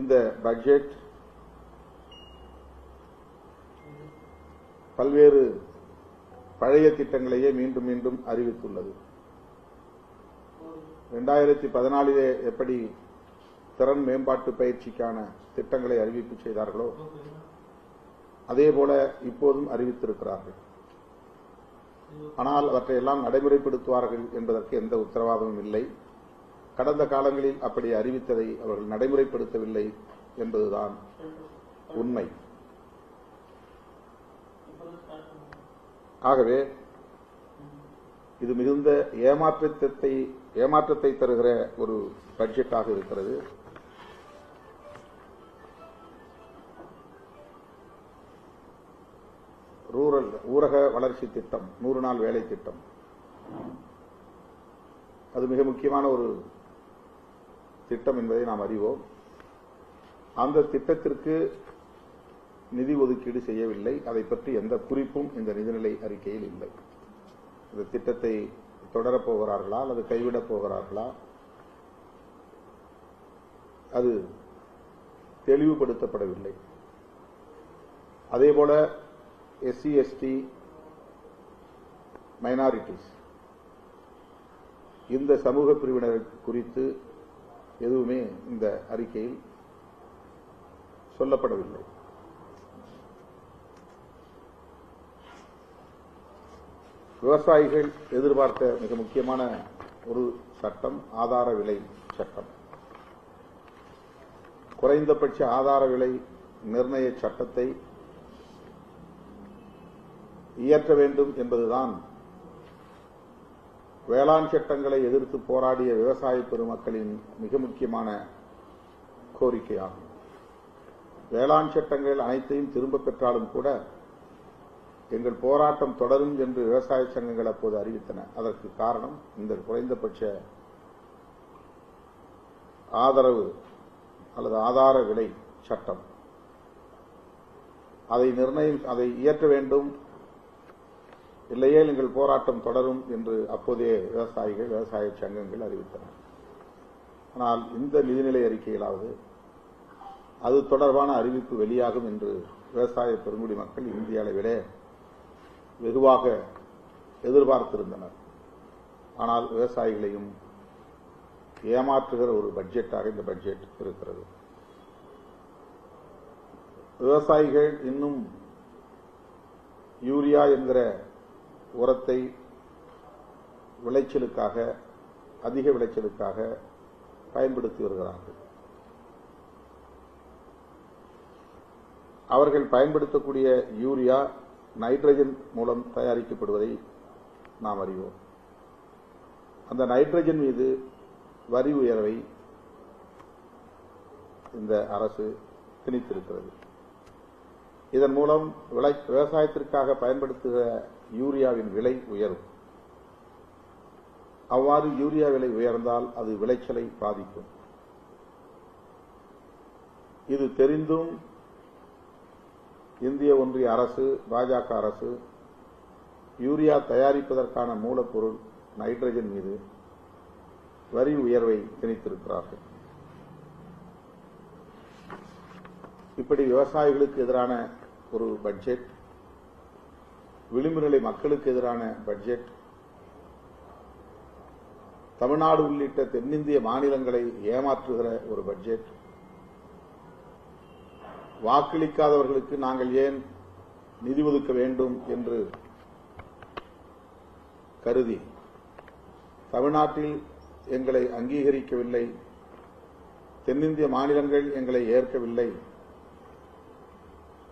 இந்த பட்ஜெட் பல்வேறு பழைய திட்டங்களையே மீண்டும் மீண்டும் அறிவித்துள்ளது. இரண்டாயிரத்தி பதினாலிலே எப்படி திறன் மேம்பாட்டு பயிற்சிக்கான திட்டங்களை அறிவிப்பு செய்தார்களோ அதேபோல இப்போதும் அறிவித்திருக்கிறார்கள். ஆனால் அவற்றையெல்லாம் நடைமுறைப்படுத்துவார்கள் என்பதற்கு எந்த உத்தரவாதமும் இல்லை. கடந்த காலங்களில் அப்படி அறிவித்ததை அவர்கள் நடைமுறைப்படுத்தவில்லை என்பதுதான் உண்மை. ஆகவே இது மிகுந்த ஏமாற்றத்தை ஏமாற்றத்தை தருகிற ஒரு பட்ஜெட்டாக இருக்கிறது. ரூரல் ஊரக வளர்ச்சி திட்டம் நூறு நாள் வேலை திட்டம். அது மிக முக்கியமான ஒரு திட்டம் என்பதை நாம் அறிவோம். அந்த திட்டத்திற்கு நிதி ஒதுக்கீடு செய்யவில்லை. அதை பற்றி எந்த குறிப்பும் இந்த நிதிநிலை அறிக்கையில் இல்லை. இந்த திட்டத்தை தொடரப் போகிறார்களா? அல்லது கைவிடப் போகிறார்களா? அது தெளிவுபடுத்தப்படவில்லை. அதேபோல எஸ்சி எஸ்டி மைனாரிட்டிஸ் இந்த சமூக பிரிவினர் குறித்து எதுவுமே இந்த அறிக்கையில் சொல்லப்படவில்லை. விவசாயிகள் எதிர்பார்த்த மிக முக்கியமான ஒரு சட்டம் ஆதார விலை சட்டம். குறைந்தபட்ச ஆதார விலை நிர்ணய சட்டத்தை இயற்ற வேண்டும் என்பதுதான் வேளாண் சட்டங்களை எதிர்த்து போராடிய விவசாய பெருமக்களின் மிக முக்கியமான கோரிக்கையாகும். வேளாண் சட்டங்கள் அனைத்தையும் திரும்பப் பெற்றாலும் கூட எங்கள் போராட்டம் தொடரும் என்று விவசாய சங்கங்கள் அப்போது அறிவித்தன. அதற்கு காரணம் இந்த குறைந்தபட்ச ஆதரவு அல்லது ஆதார விலை சட்டம். அதை நிர்ணயம் அதை இயற்ற வேண்டும் இல்லையே எங்கள் போராட்டம் தொடரும் என்று அப்போதைய விவசாயிகள் விவசாய சங்கங்கள் அறிவித்தன ஆனால் இந்த நிதிநிலை அறிக்கையிலாவது அது தொடர்பான அறிவிப்பு வெளியாகும் என்று விவசாய பெருங்குடி மக்கள் இந்திய அளவிலே வெகுவாக எதிர்பார்த்திருந்தனர். ஆனால் விவசாயிகளையும் ஏமாற்றுகிற ஒரு பட்ஜெட்டாக இந்த பட்ஜெட் இருக்கிறது. விவசாயிகள் இன்னும் யூரியா என்கிற உரத்தை விளைச்சலுக்காக அதிக விளைச்சலுக்காக பயன்படுத்தி வருகிறார்கள். அவர்கள் பயன்படுத்தக்கூடிய யூரியா நைட்ரஜன் மூலம் தயாரிக்கப்படுவதை நாம் அறிவோம். அந்த நைட்ரஜன் மீது வரி உயர்வை இந்த அரசு திணித்திருக்கிறது. இதன் மூலம் விளை- விவசாயத்திற்காக பயன்படுத்துகிற யூரியாவின் விலை உயரும். அவ்வாறு யூரியா விலை உயர்ந்தால் அது விளைச்சலை பாதிக்கும். இது தெரிந்தும் இந்திய ஒன்றிய அரசு பாஜக அரசு யூரியா தயாரிப்பதற்கான மூலப்பொருள் நைட்ரஜன் மீது வரி உயர்வை திணித்திருக்கிறார்கள். இப்படி விவசாயிகளுக்கு எதிரான ஒரு பட்ஜெட் விளிம்பு நிலை மக்களுக்கு எதிரான பட்ஜெட் தமிழ்நாடு உள்ளிட்ட தென்னிந்திய மாநிலங்களை ஏமாற்றுகிற ஒரு பட்ஜெட் வாக்களிக்காதவர்களுக்கு நாங்கள் ஏன் நிதி ஒதுக்க வேண்டும் என்று கருதி தமிழ்நாட்டில் எங்களை அங்கீகரிக்கவில்லை. தென்னிந்திய மாநிலங்கள் எங்களை ஏற்கவில்லை.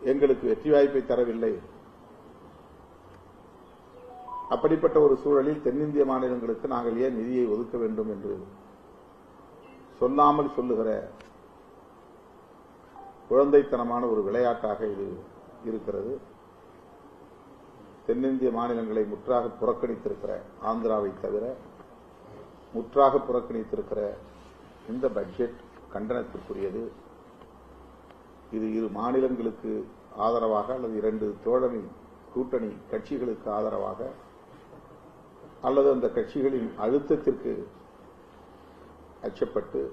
எங்களுக்கு வெற்றி வாய்ப்பை தரவில்லை. அப்படிப்பட்ட ஒரு சூழலில் தென்னிந்திய மாநிலங்களுக்கு நாங்கள் ஏன் நிதியை ஒதுக்க வேண்டும் என்று சொல்லாமல் சொல்லுகிற குழந்தைத்தனமான ஒரு விளையாட்டாக இது இருக்கிறது. தென்னிந்திய மாநிலங்களை முற்றாக புறக்கணித்திருக்கிற ஆந்திராவை தவிர முற்றாக புறக்கணித்திருக்கிற இந்த பட்ஜெட் கண்டனத்திற்குரியது. இது இரு மாநிலங்களுக்கு ஆதரவாக அல்லது இரண்டு தோழமை கூட்டணி கட்சிகளுக்கு ஆதரவாக அல்லது அந்த கட்சிகளின் அழுத்தத்திற்கு அச்சப்பட்டு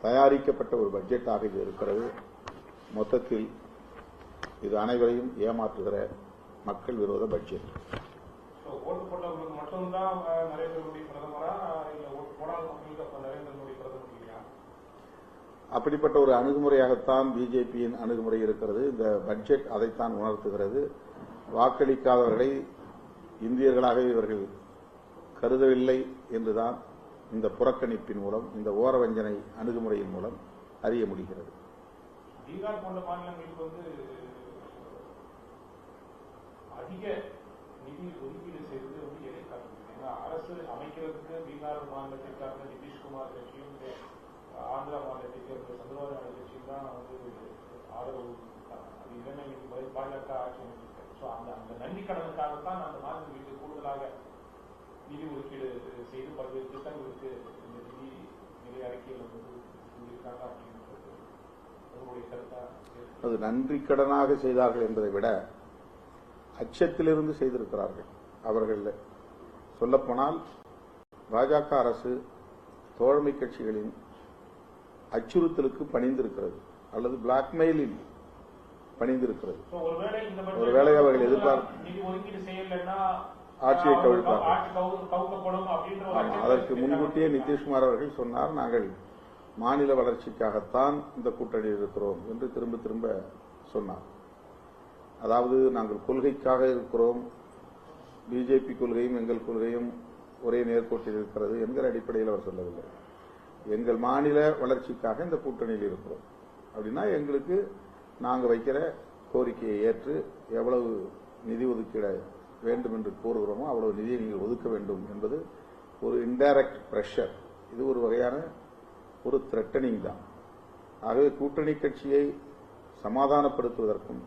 தயாரிக்கப்பட்ட ஒரு பட்ஜெட்டாக இது இருக்கிறது. மொத்தத்தில் இது அனைவரையும் ஏமாற்றுகிற மக்கள் விரோத பட்ஜெட். அப்படிப்பட்ட ஒரு அணுகுமுறையாகத்தான் பிஜேபியின் அணுகுமுறை இருக்கிறது. இந்த பட்ஜெட் அதைத்தான் உணர்த்துகிறது. வாக்களிக்காதவர்களை இந்தியர்களாக இவர்கள் கருதவில்லை என்றுதான் இந்த புறக்கணிப்பின் மூலம் இந்த ஓரவஞ்சனை அணுகுமுறையின் மூலம் அறிய முடிகிறது. பீகார் போன்ற மாநிலங்களுக்கு வந்து அதிக நிதி ஒதுக்கீடு செய்வது வந்து எதை காட்டுது ஏன்னா அரசு அமைக்கிறதுக்கு பீகார் மாநிலத்திற்காக நிதிஷ்குமார் கட்சியும் ஆந்திரா மாநிலத்தை சேர்ந்த சந்திரபாபு நாயுடு கட்சியும் தான் வந்து ஆதரவு அது இல்லைன்னா பாஜக ஆட்சி அமைச்சிருக்காரு ஸோ அந்த அந்த நன்றி கடனுக்காகத்தான் அந்த மாநிலங்களுக்கு கூடுதலாக நிதி ஒதுக்கீடு செய்து பல்வேறு திட்டங்களுக்கு இந்த நிதி நிலை அறிக்கையில் வந்து சொல்லியிருக்காங்க அப்படின்றது உங்களுடைய கருத்தா இருக்கு. அது நன்றி கடனாக செய்தார்கள் என்பதை விட அச்சத்திலிருந்து செய்திருக்கிறார்கள் அவர்கள் சொல்லப்போனால் பாஜக அரசு தோழமை கட்சிகளின் அச்சுறுத்தலுக்கு பணிந்திருக்கிறது அல்லது பிளாக்மெயிலில் பணிந்திருக்கிறது ஒருவேளை இந்த budget ஒருவேளை அவர்கள் செய்யலைன்னா ஆட்சியை கவிழ்ப்பார்கள். அதற்கு. முன்கூட்டியே நிதிஷ்குமார் அவர்கள் சொன்னார் நாங்கள் மாநில வளர்ச்சிக்காகத்தான் இந்த கூட்டணியில் இருக்கிறோம் என்று திரும்ப திரும்ப சொன்னார் அதாவது நாங்கள் கொள்கைக்காக இருக்கிறோம் பிஜேபி கொள்கையும் எங்கள் கொள்கையும் ஒரே நேர்கோட்டில் இருக்கிறது என்கிற அடிப்படையில் அவர் சொல்லவில்லை எங்கள் மாநில வளர்ச்சிக்காக இந்த கூட்டணியில் இருக்கிறோம் அப்படின்னா எங்களுக்கு நாங்கள் வைக்கிற கோரிக்கையை ஏற்று எவ்வளவு நிதி ஒதுக்கீட வேண்டும் என்று கூறுகிறோமோ அவ்வளவு நிதியை நீங்கள் ஒதுக்க வேண்டும் என்பது ஒரு இன்டைரக்ட் ப்ரெஷர் இது ஒரு வகையான ஒரு த்ரெட்டனிங் தான். ஆகவே கூட்டணி கட்சியை சமாதானப்படுத்துவதற்கும்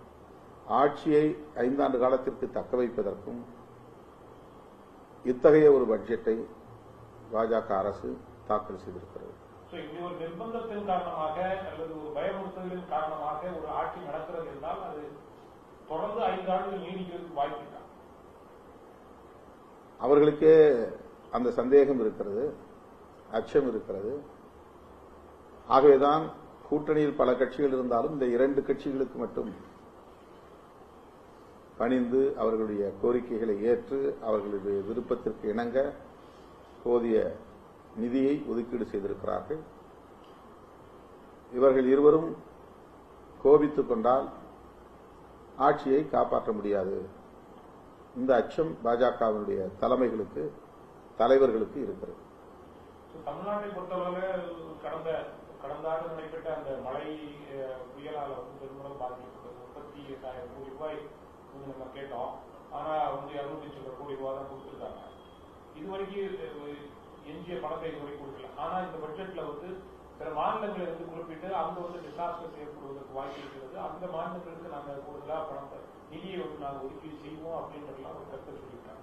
ஆட்சியை ஐந்தாண்டு காலத்திற்கு தக்க வைப்பதற்கும் இத்தகைய ஒரு பட்ஜெட்டை பாஜக அரசு தாக்கல் செய்திருக்கிறது. இப்படி ஒரு நிர்பந்தத்தின் காரணமாக அல்லது ஒரு பயமுறுத்தலின் காரணமாக ஒரு ஆட்சி நடக்கிறது என்றால் அது தொடர்ந்து ஐந்து ஆண்டுகள் நீடிக்கிறதுக்கு வாய்ப்பு அவர்களுக்கே அந்த சந்தேகம் இருக்கிறது அச்சம் இருக்கிறது. ஆகவேதான் கூட்டணியில் பல கட்சிகள் இருந்தாலும் இந்த இரண்டு கட்சிகளுக்கு மட்டும் பணிந்து அவர்களுடைய கோரிக்கைகளை ஏற்று அவர்களுடைய விருப்பத்திற்கு இணங்க போதிய நிதியை ஒதுக்கீடு செய்திருக்கிறார்கள். இவர்கள் இருவரும் கோபித்துக் கொண்டால் ஆட்சியை காப்பாற்ற முடியாது. இந்த அச்சம் பாஜகவினுடைய தலைமைகளுக்கு தலைவர்களுக்கு இருக்கிறது. தமிழ்நாட்டை பொறுத்தவரை கடந்த கடந்த ஆண்டு நடைபெற்ற அந்த மழை அஹ், புயலால வந்து பெருமளவு பாதிக்கப்பட்டது. முப்பத்தி எட்டாயிரம் கோடி ரூபாய் வந்து நம்ம கேட்டோம். ஆனா வந்து இருநூத்தி சில்லற கோடி ரூபாய் தான் கொடுத்துருக்காங்க. இது வரைக்கும் எஞ்சிய பணத்தை இது வரைக்கும் கொடுக்கல. ஆனா இந்த பட்ஜெட்ல வந்து சில மாநிலங்களை வந்து குறிப்பிட்டு அங்க வந்து டிசாஸ்டர்ஸ் ஏற்படுவதற்கு வாய்ப்பு இருக்கிறது. அந்த மாநிலங்களுக்கு நாங்க கூடுதலா பணத்தை நிதியை வந்து நாங்க ஒதுக்கீடு செய்வோம் அப்படின்றதுலாம் ஒரு கருத்தை சொல்லியிருக்காங்க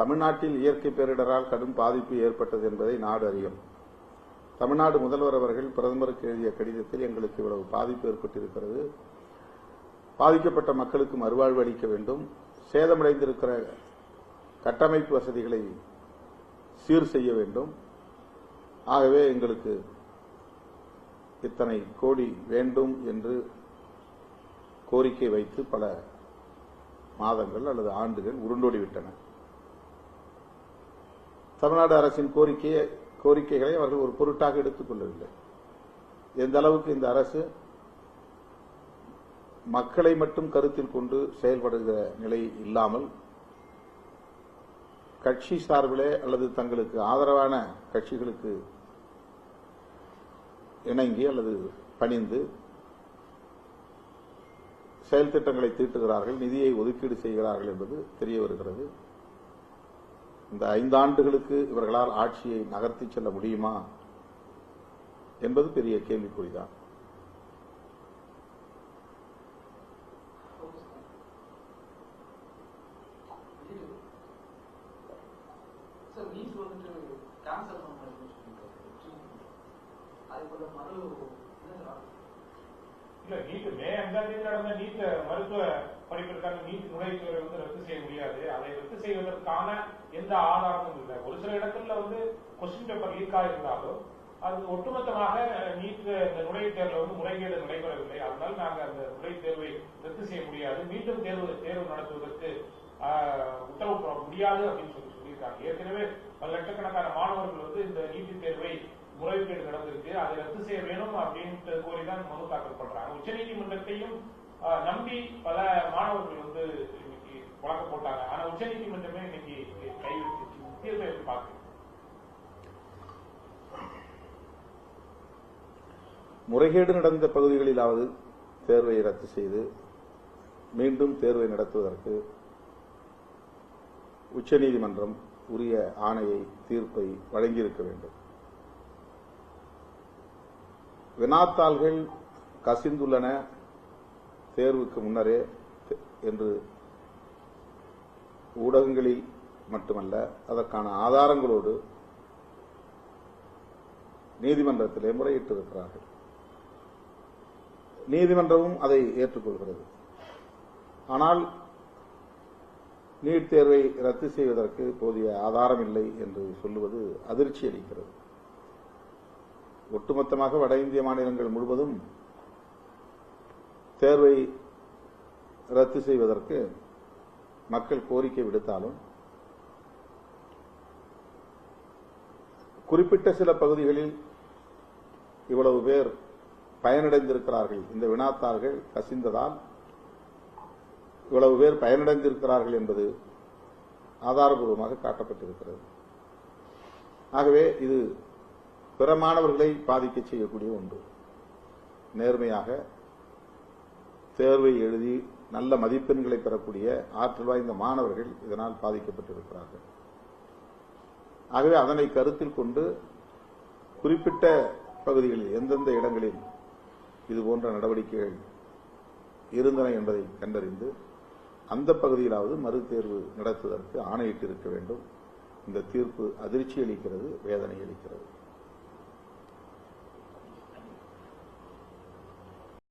தமிழ்நாட்டில் இயற்கை பேரிடரால் கடும் பாதிப்பு ஏற்பட்டது என்பதை நாடு அறியும். தமிழ்நாடு முதல்வர் அவர்கள் பிரதமருக்கு எழுதிய கடிதத்தில் எங்களுக்கு இவ்வளவு பாதிப்பு ஏற்பட்டிருக்கிறது. பாதிக்கப்பட்ட மக்களுக்கு மறுவாழ்வு அளிக்க வேண்டும். சேதமடைந்திருக்கிற கட்டமைப்பு வசதிகளை சீர் செய்ய வேண்டும். ஆகவே எங்களுக்கு இத்தனை கோடி வேண்டும் என்று கோரிக்கை வைத்து பல மாதங்கள் அல்லது ஆண்டுகள் உருண்டோடிவிட்டன தமிழ்நாடு அரசின் கோரிக்கையை கோரிக்கைகளை அவர்கள் ஒரு பொருட்டாக எடுத்துக் கொள்ளவில்லை. எந்த அளவுக்கு இந்த அரசு மக்களை மட்டும் கருத்தில் கொண்டு செயல்படுகிற நிலை இல்லாமல் கட்சி சார்பிலே அல்லது தங்களுக்கு ஆதரவான கட்சிகளுக்கு இணங்கி அல்லது பணிந்து செயல் திட்டங்களை தீட்டுகிறார்கள் நிதியை ஒதுக்கீடு செய்கிறார்கள் என்பது தெரிய வருகிறது. இந்த ஐந்தாண்டுகளுக்கு இவர்களால் ஆட்சியை நகர்த்தி செல்ல முடியுமா என்பது பெரிய கேள்விக்குறிதான். சார் நீட் வந்துட்டு கேன்சல் பண்ணுறதுன்னு சொல்லியிருக்காரு அது போல மறு என்ன சார் இல்ல நீட் மே அஞ்சாம் தேதி நடந்த நீட் மருத்துவ படிப்பிற்கான நீட் நுழைவுத் வந்து ரத்து செய்ய முடியாது. அதை ரத்து செய்வதற்கான எந்த ஆதாரமும் இல்லை. ஒரு சில இடங்கள்ல வந்து கொஸ்டின் பேப்பர் லீக் ஆயிருந்தாலும் அது ஒட்டுமொத்தமாக நீட் இந்த நுழைவுத் தேர்வுல வந்து முறைகேடு நடைபெறவில்லை. அதனால நாங்க அந்த நுழைவுத் தேர்வை ரத்து செய்ய முடியாது. மீண்டும் தேர்வு தேர்வு நடத்துவதற்கு ஆஹ், உத்தரவு போட முடியாது அப்படின்னு சொல்லி சொல்லியிருக்காங்க. ஏற்கனவே பல லட்சக்கணக்கான மாணவர்கள் வந்து இந்த நீட் தேர்வை முறைகேடு நடந்திருக்கு அதை ரத்து செய்ய வேணும் அப்படின்ட்டு கோரிதான் மனு தாக்கல் பண்றாங்க. உச்ச நீதிமன்றத்தையும் நம்பி பல மாணவர்கள் வந்து இன்னைக்கு வழக்கு போட்டாங்க. ஆனா உச்சநீதிமன்றமே இன்னைக்கு கைவிட்டு தீர்ப்பை எப்படி முறைகேடு நடந்த பகுதிகளிலாவது தேர்வை ரத்து செய்து மீண்டும் தேர்வை நடத்துவதற்கு உச்சநீதிமன்றம் உரிய ஆணையை தீர்ப்பை வழங்கியிருக்க வேண்டும். வினாத்தாள்கள் கசிந்துள்ளன தேர்வுக்கு முன்னரே என்று ஊடகங்களில் மட்டுமல்ல அதற்கான ஆதாரங்களோடு நீதிமன்றத்திலே முறையிட்டிருக்கிறார்கள். நீதிமன்றமும் அதை ஏற்றுக்கொள்கிறது. ஆனால் நீட் தேர்வை ரத்து செய்வதற்கு போதிய ஆதாரம் இல்லை என்று சொல்லுவது அதிர்ச்சி அளிக்கிறது ஒட்டுமொத்தமாக வட இந்திய மாநிலங்கள் முழுவதும் தேர்வை ரத்து செய்வதற்கு மக்கள் கோரிக்கை விடுத்தாலும் குறிப்பிட்ட சில பகுதிகளில் இவ்வளவு பேர் பயனடைந்திருக்கிறார்கள். இந்த வினாத்தார்கள் கசிந்ததால் இவ்வளவு பேர் பயனடைந்திருக்கிறார்கள் என்பது ஆதாரபூர்வமாக காட்டப்பட்டிருக்கிறது. ஆகவே இது பிற மாணவர்களை பாதிக்க செய்யக்கூடிய ஒன்று. நேர்மையாக தேர்வை எழுதி நல்ல மதிப்பெண்களை பெறக்கூடிய ஆற்றல் வாய்ந்த மாணவர்கள் இதனால் பாதிக்கப்பட்டிருக்கிறார்கள். ஆகவே அதனை கருத்தில் கொண்டு குறிப்பிட்ட பகுதிகளில் எந்தெந்த இடங்களில் இது போன்ற நடவடிக்கைகள் இருந்தன என்பதை கண்டறிந்து அந்த பகுதியிலாவது மறுதேர்வு நடத்துவதற்கு ஆணையிட்டிருக்க வேண்டும். இந்த தீர்ப்பு அதிர்ச்சி அளிக்கிறது வேதனை அளிக்கிறது